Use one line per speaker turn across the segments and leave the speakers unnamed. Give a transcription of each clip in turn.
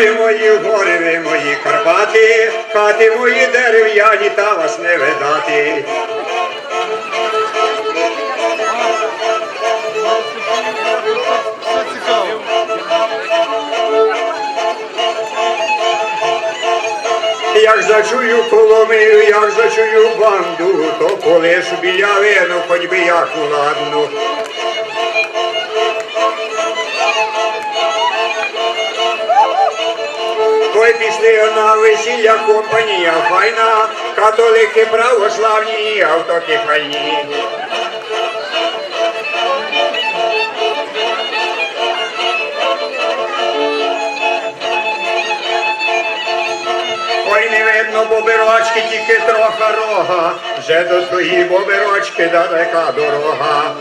Гори, мої гори, ви мої Карпати, хати мої дерев'яні, та вас не видати. Як зачую коломию, як зачую банду, то полишу білявину, хоч би яку ладну. На весілля компанія файна, католики православні, і автокефальні. Ой, не видно боберочки, тільки троха рога, вже до твої боберочки далека дорога.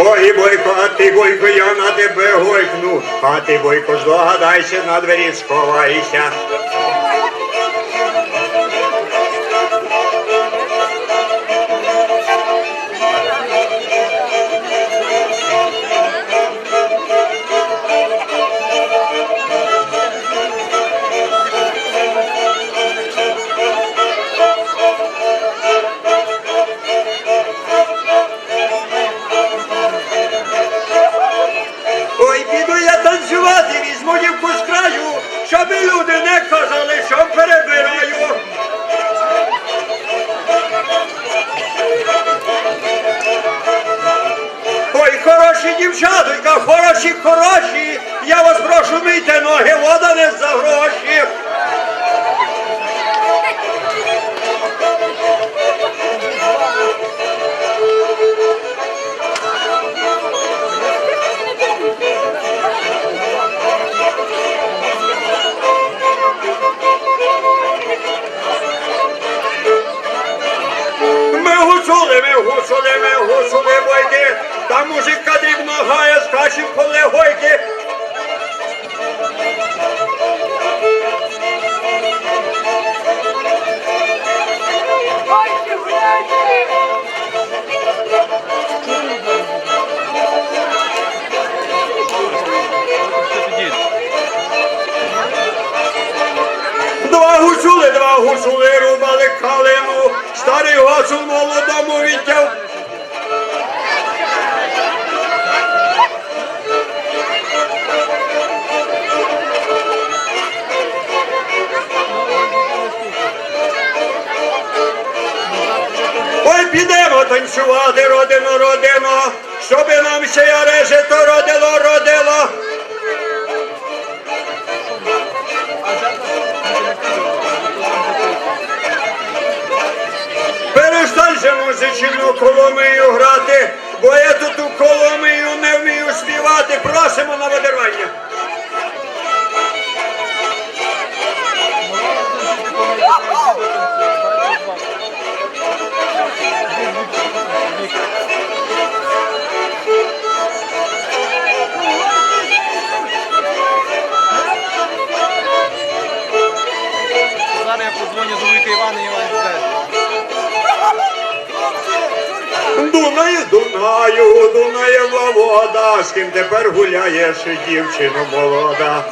Ой, бойко, а ти бойко, я на тебе гойкну, а ти бойко, здогадайся, на двері сховайся. Дівчатонька, хороші, хороші, я вас прошу мийте ноги, вода не за гроші. Гуцули, ми гуцули, ми гуцули, бойки, там мужик дрібно гає, скаче поле гойки. Два гуцули, два гуцули підемо родину родину, щоб нам ще я реже то родило, родило. Перестань же музичну коломию грати, бо я тут у коломию Дунаю, Дунаю, Дунаєва вода, з ким тепер гуляєш, дівчино молода.